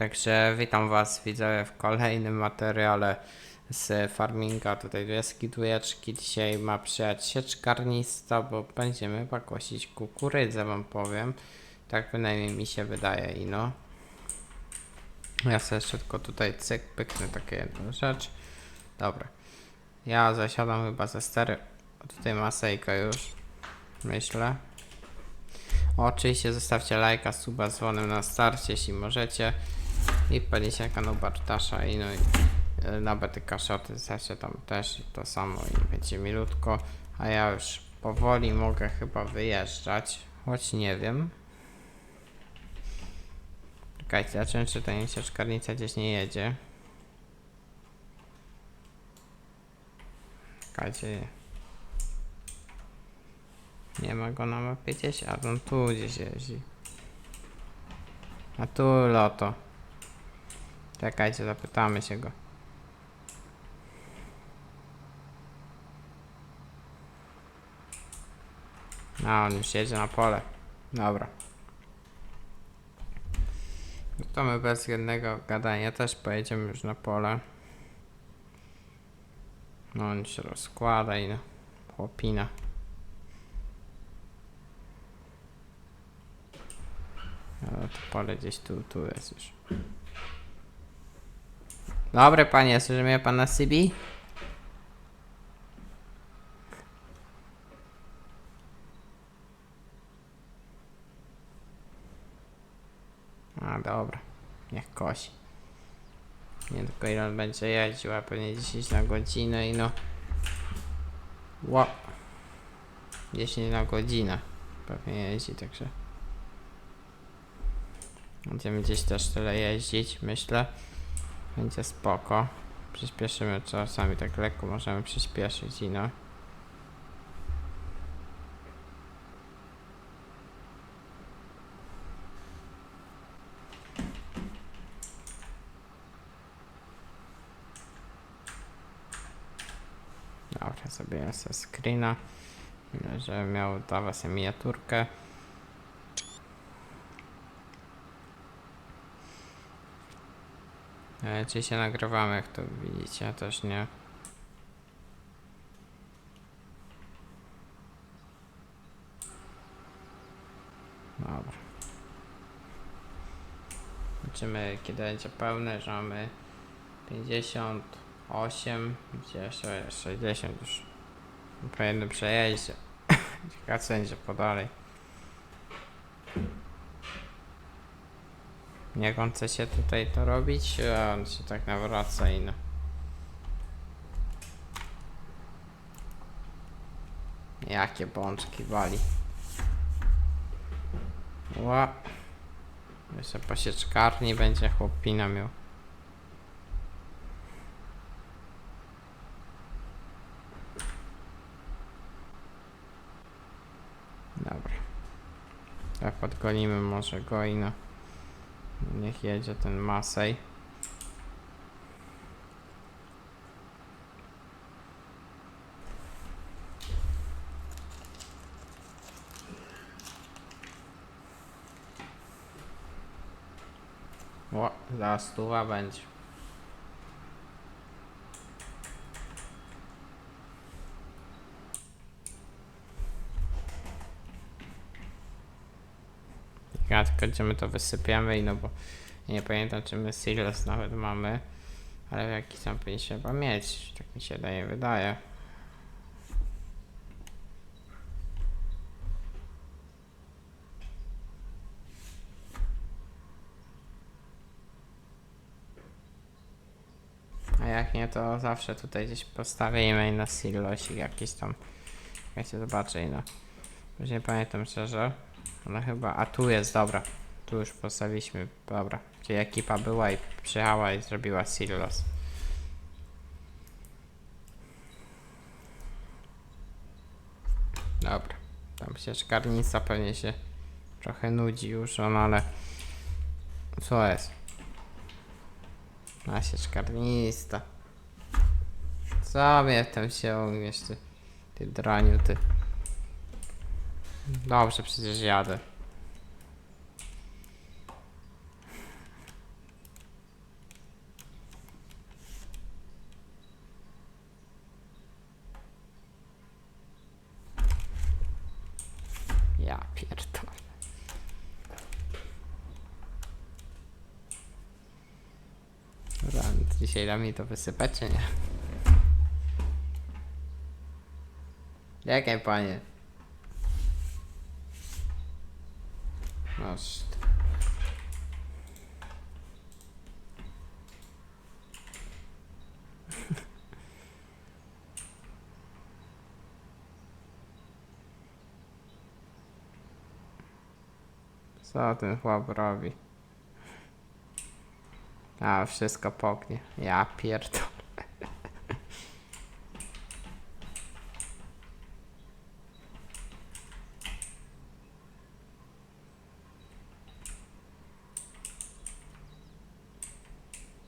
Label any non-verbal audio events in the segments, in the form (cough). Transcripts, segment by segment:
Także witam was widzowie w kolejnym materiale z farminga tutaj do jaskidujeczki. Dzisiaj ma przyjechać sieczkarnista, bo będziemy chyba kosić kukurydzę wam powiem. Tak bynajmniej mi się wydaje i no. Ja sobie tylko tutaj cyk pyknę takie jedną rzecz. Dobra. Ja zasiadam chyba ze stery. Tutaj masejka już. Myślę. Oczywiście zostawcie lajka, suba z dzwonem na starcie, jeśli możecie. I na kanał Bartasza i no i e, na BTK Shorty zaście tam też i to samo i będzie milutko. A ja już powoli mogę chyba wyjeżdżać, choć nie wiem. Czekajcie, zobaczymy czy ta sieczkarnica gdzieś nie jedzie. Czekajcie. Nie ma go na mapie gdzieś, a on tu gdzieś jeździ. A tu loto. Czekajcie, zapytamy się go. A on już jedzie na pole. Dobra. No to my bez jednego gadania też pojedziemy już na pole. No on się rozkłada i no. Ale to pole gdzieś tu, tu jest już. Dobry panie, słyszy mnie pan na? A dobra, niech kosi. Nie tylko ile on będzie jeździł, a pewnie 10 na godzinę i no... Ło... 10 na godzinę pewnie jeździ, także... Będziemy gdzieś też tyle jeździć, myślę. Będzie spoko. Przyspieszymy czasami tak lekko, możemy przyspieszyć i no. Dobra, sobie sobie screena. Że miał dla was miniaturkę. Czy się nagrywamy, jak to widzicie, też nie. Dobra. Zobaczymy, kiedy będzie pełne, że mamy 58, gdzie jeszcze 60 już po jednym przejeździe. (laughs) Ciekawe co będzie podalej. Jak on chce się tutaj to robić, a on się tak nawraca i no. Jakie bączki wali. Ła. Jeszcze po sieczkarni będzie chłopina miał. Dobra. Tak podgonimy może go i no. Niech jedzie ten Masej. O, zaraz stuwa będzie. Tylko gdzie my to wysypiemy i no bo nie pamiętam czy my silos nawet mamy, ale jakiś tam powinniśmy chyba mieć, tak mi się daje, wydaje. A jak nie, to zawsze tutaj gdzieś postawimy na silosik jakiś tam. Ja się zobaczę i no. Już nie pamiętam szczerze. Ale chyba, a tu jest, dobra. Tu już postawiliśmy, dobra. Czyli ekipa była i przyjechała i zrobiła silos. Dobra. Tam się szkarnica pewnie się trochę nudzi już, on, ale... Co jest? A się szkarnista. Co mnie tam się umiesz, ty, ty draniu, ty. Dobrze, przecież jadę. Ja pierdolę. Dobra, dzisiaj da mi to wysypać, czy nie? Jakie panie? Co ten chłop robi? A, wszystko poknie. Ja pierdolę.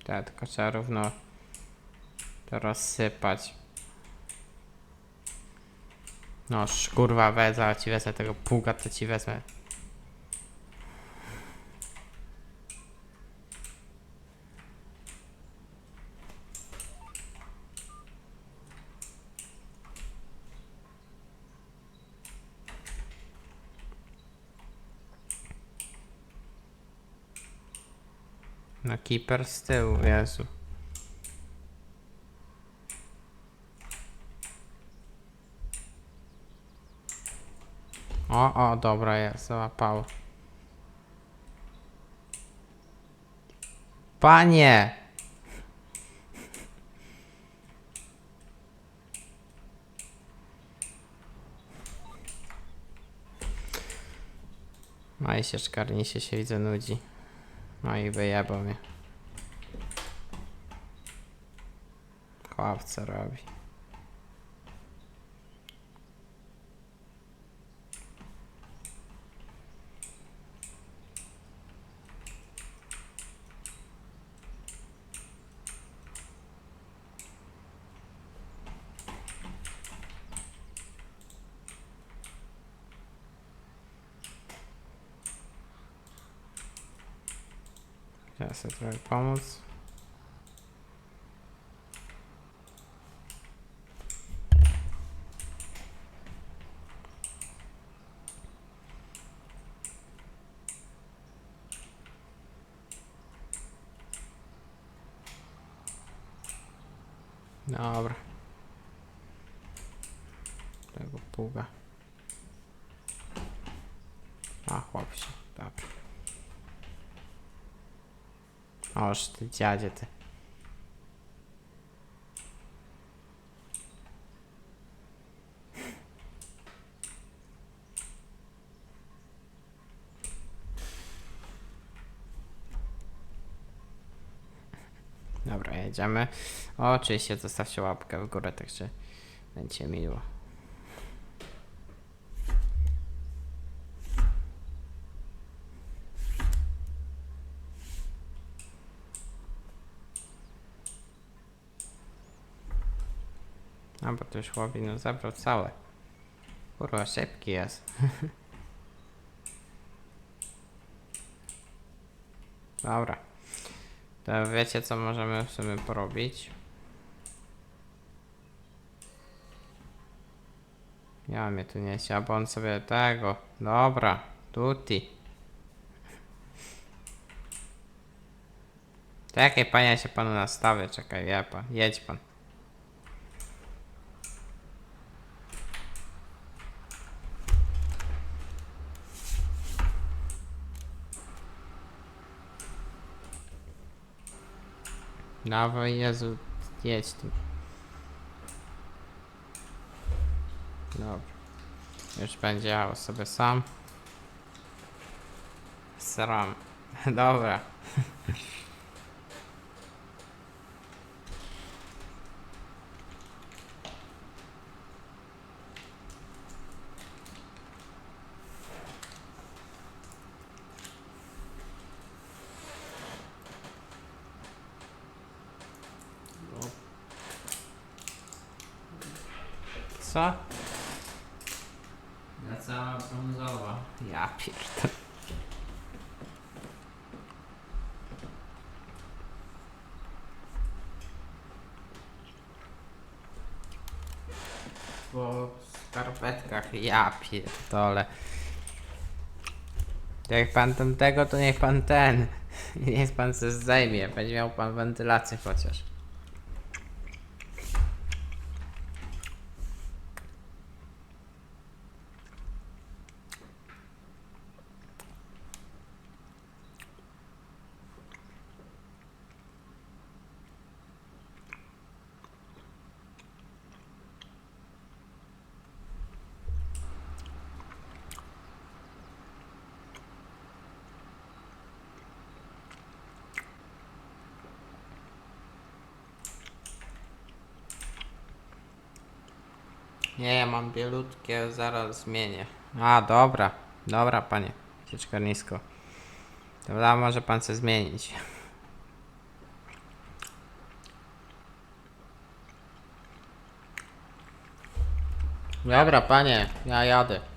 Tak, tylko trzeba równo to rozsypać. No, kurwa, wezmę, ci wezmę tego pługa, to ci wezmę. Keeper z tyłu, Jezu. O, o, dobra, jest, załapał. Panie! No i się się widzę nudzi. No i wyjebał mnie. Chłop co robi. Chciałem sobie trochę Dobra. Tego pługa. A, chłop się. Dobra. Oż ty dziadzie ty. Dobra, jedziemy. Oczywiście zostawcie łapkę w górę, także będzie miło. A, bo to już łowi, no zabrał całe. Kurwa, szybki jest. (laughs) Dobra. To wiecie, co możemy w sumie porobić? Ja mnie tu niesie, bo on sobie tego. Dobra, tuti. Czekaj, panie, się panu nastawię, czekaj, ja pan, jedź pan. Dawaj, Jezu, jedź tu. Dobra. Już będzie jechał sobie sam. Sram. (laughs) Dobra. Ja pierdolę. Jak pan tamtego, to niech pan ten. (laughs) Niech pan se zajmie. Będzie miał pan wentylację chociaż. Bielutkie, zaraz zmienię. A, dobra. Dobra, panie. Sieczkarnisko. Dobra, może pan chce zmienić. Dobra, panie, ja jadę.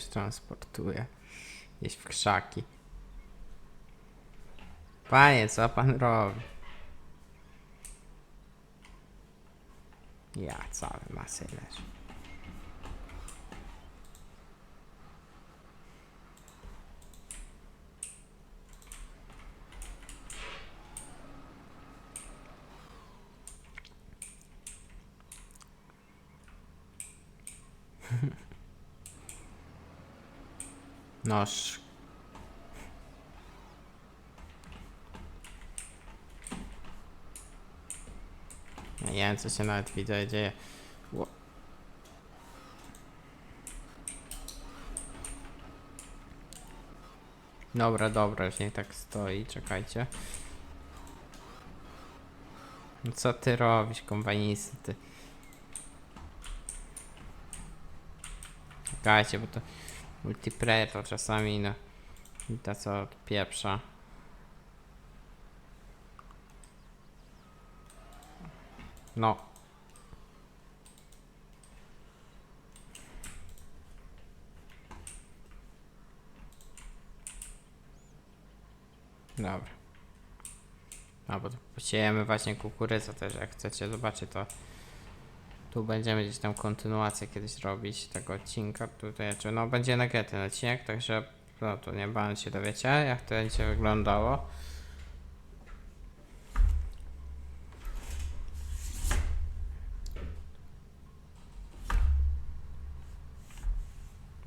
Już transportuje. Gdzieś w krzaki. Panie, co pan robi? Ja cały masy leży. Ja nie wiem, co się nawet widzę dzieje. Dobra, dobra, już niech tak stoi, czekajcie. No co ty robisz, kombajnisty? ty? Czekajcie, bo to multiplayer to czasami no ta co pieprza. No. Dobra. A bo tu posiejemy właśnie kukurydzę też, jak chcecie zobaczyć to tu będziemy gdzieś tam kontynuację kiedyś robić tego odcinka tutaj, czy no będzie nagrany ten odcinek, także no to niebawem się dowiecie, jak to będzie wyglądało.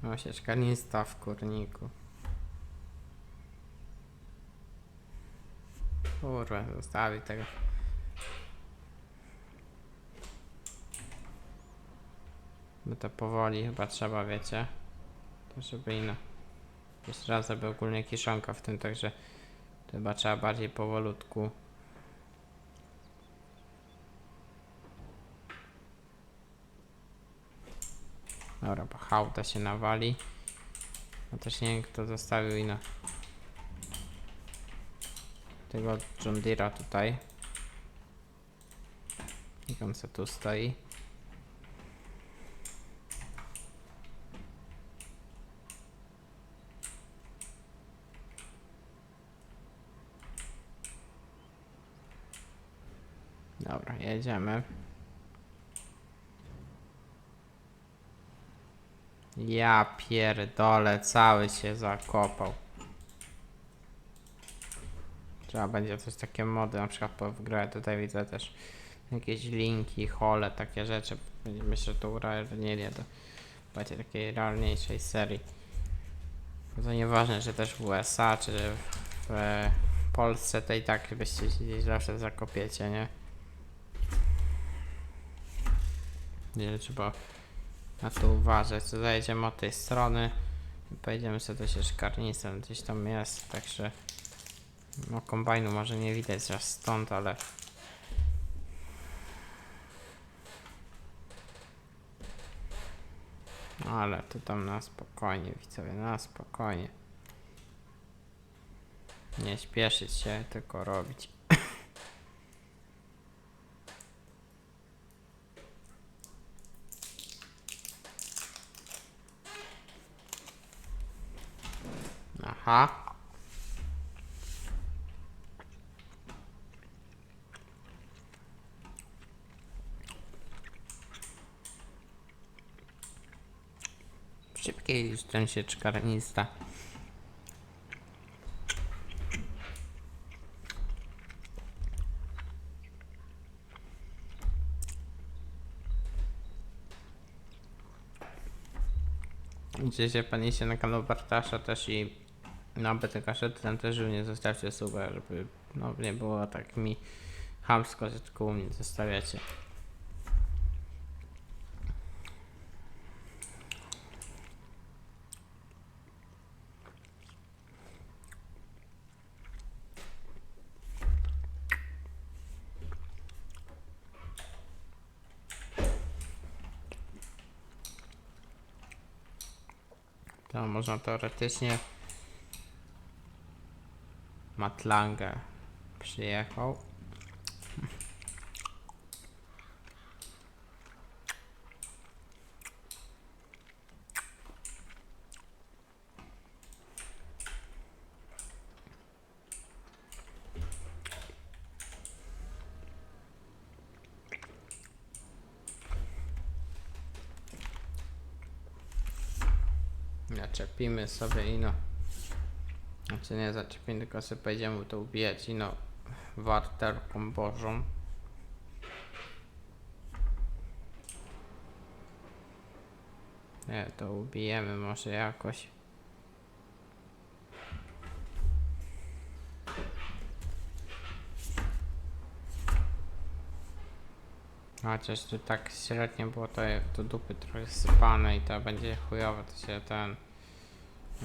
No sieczkanista w kurniku. Kurwa, zostawi tego. By to powoli chyba trzeba, wiecie. To żeby ino. Jeszcze raz, żeby ogólnie kiszonka w tym, także chyba trzeba bardziej powolutku. Dobra, bo hałda się nawali. No też nie wiem kto zostawił ino. Tego John tutaj. Jak on se tu stoi. Dobra, jedziemy. Ja pierdolę, cały się zakopał. Trzeba będzie coś takie mody, na przykład w grę tutaj widzę też jakieś linki, hole, takie rzeczy. Myślę, że to urealnienie do bardziej takiej realniejszej serii. To nieważne, że też w USA, czy w, w Polsce, to i tak byście się gdzieś zawsze zakopiecie, nie? Nie trzeba na to uważać. To zajedziemy od tej strony i pojedziemy sobie do sieczkarnicą. Gdzieś tam jest, także no kombajnu może nie widać aż stąd, ale ale to tam na spokojnie widzowie, na spokojnie. Nie śpieszyć się, tylko robić. Aha. Szybkiej niż ten sieczkarnista. Widzicie, paniejcie na kanał Bartasza też i na BT kaszety tam też nie zostawcie suba, żeby no nie było tak mi chamsko, że tylko u mnie zostawiacie. To można teoretycznie Matlanga przyjechał. Naczepimy sobie ino. Znaczy nie zaczepimy, tylko sobie pojedziemy to ubijać ino warterką bożą. Nie, to ubijemy może jakoś. Chociaż tu tak średnio było to do dupy trochę sypane i to będzie chujowe, to się ten...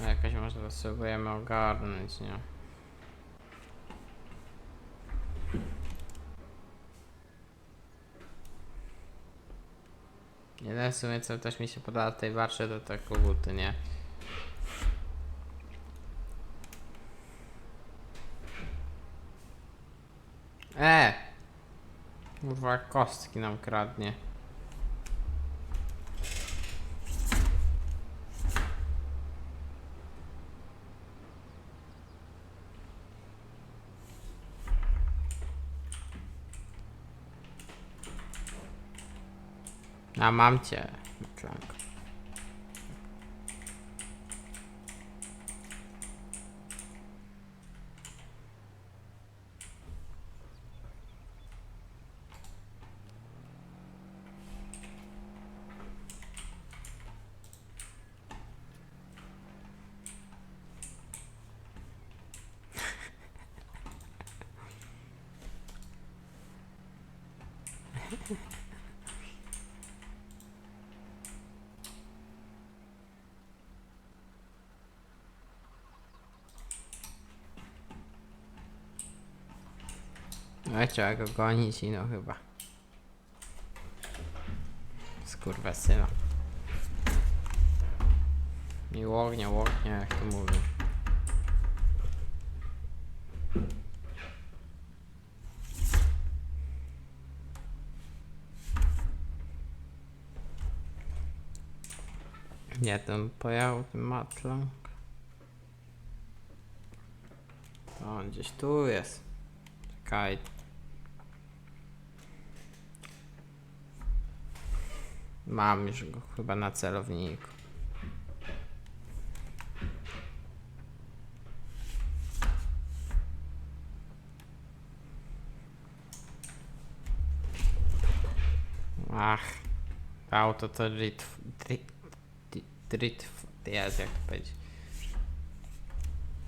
No jakoś może to spróbujemy ogarnąć, nie? Jedyne w sumie co też mi się podoba w tej warszy to te koguty, nie? E! Kurwa kostki nam kradnie. A mam cię, Matlanko. No trzeba go gonić i no chyba. Skurwesyna. I łognia, łognia, jak to mówię. Nie, ten pojechał ten matlang. To on gdzieś tu jest. Czekaj. Mam już go chyba na celowniku. Ach, auto to drit, drit, drit, drit, jest jak to powiedzieć.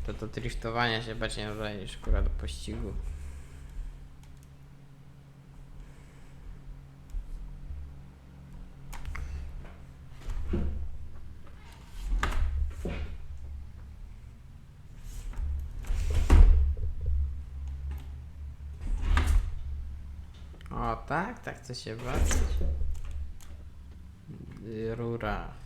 To do driftowania się bardziej nadaje niż akurat do pościgu. Chce się bawić. Rura.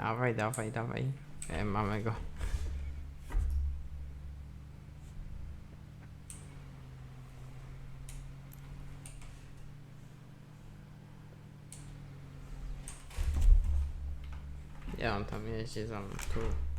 Dawaj, dawaj, dawaj. E, mamy go. Gdzie on tam jeździ za mną? Tu.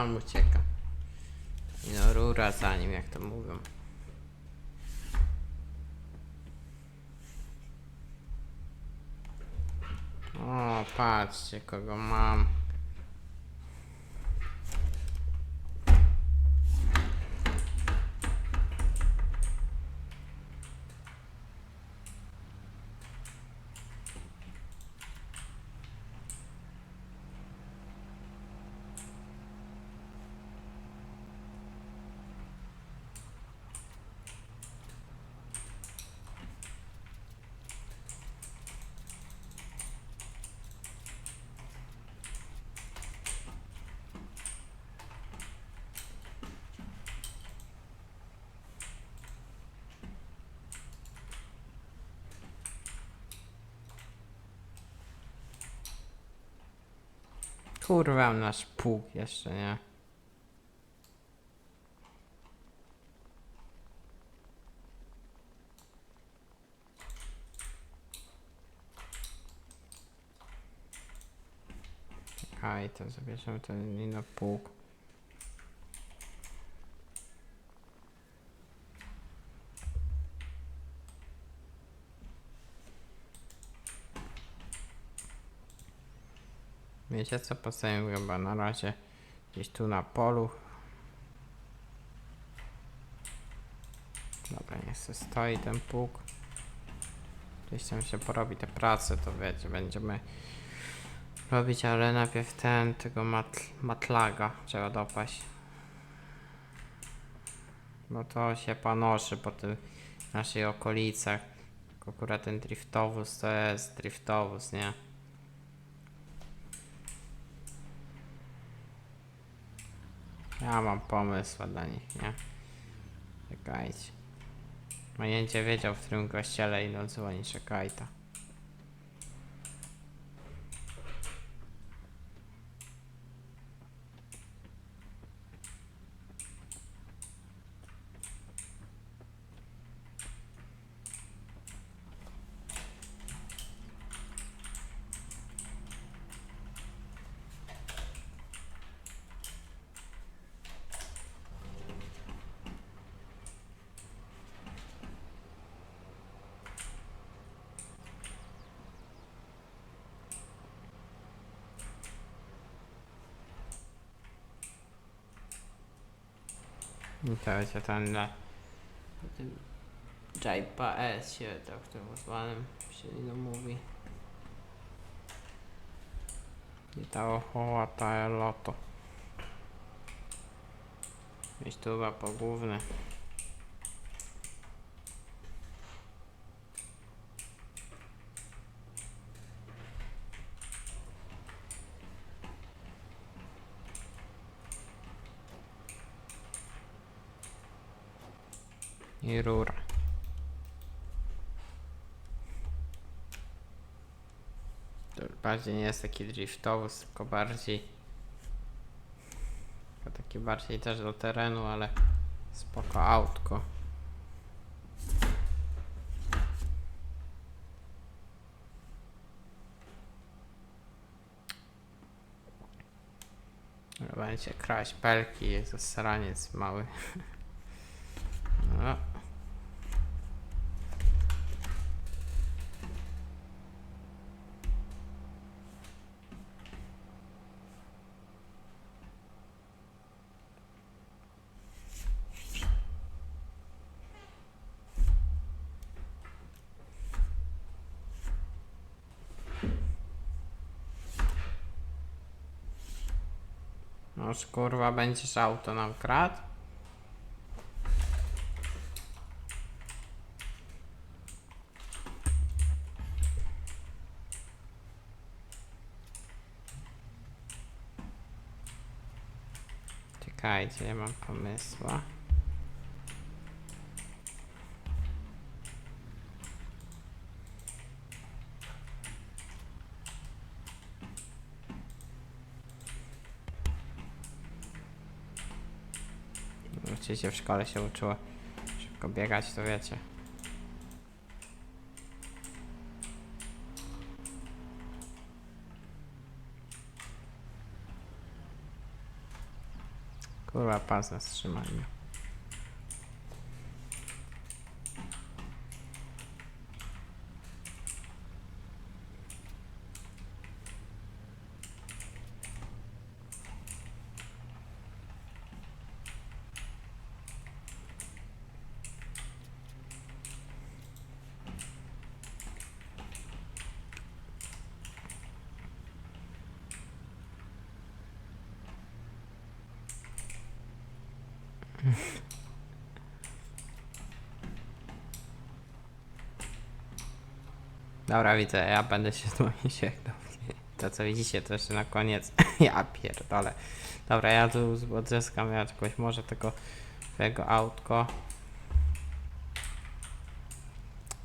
Tam ucieka. No rura za nim, jak to mówią. O, patrzcie, kogo mam. Kurwa, nasz pług jeszcze, nie? Czekaj, to zabierzemy ten inny pług. Wiecie co, postawię chyba na razie gdzieś tu na polu. Dobra, niech se stoi ten pług. Gdzieś tam się porobi te prace, to wiecie, będziemy robić, ale najpierw ten, tego matl matlaga trzeba dopaść. Bo to się panoszy po tym naszych okolicach. Akurat ten driftowóz to jest driftowóz, nie? Ja mam pomysł dla nich, nie? Czekajcie. Majęcie wiedział, w którym kościele idą dzwoni, czekaj to. To będzie ten na tym JPA S się tak tym zwanym się no mówi. I ta ochoła ta loto. Gdzieś tu I rura. To bardziej nie jest taki driftowóz, tylko bardziej tylko taki bardziej też do terenu, ale spoko autko. Będzie kraść pelki, jest zasraniec mały. (laughs) No. już kurwa będziesz auto nam kradł? Czekajcie, ja mam pomysła. Oczywiście w szkole się uczyło szybko biegać, to wiecie. Kurwa, pas na wstrzymaniu. Dobra, widzę, ja będę się z wami (laughs) żegnał. To co widzicie, to jeszcze na koniec. (laughs) ja pierdolę. Dobra, ja tu odzyskam jakoś może tego twojego autko.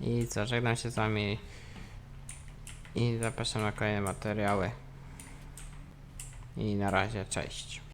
I co, żegnam się z wami. I zapraszam na kolejne materiały. I na razie, cześć.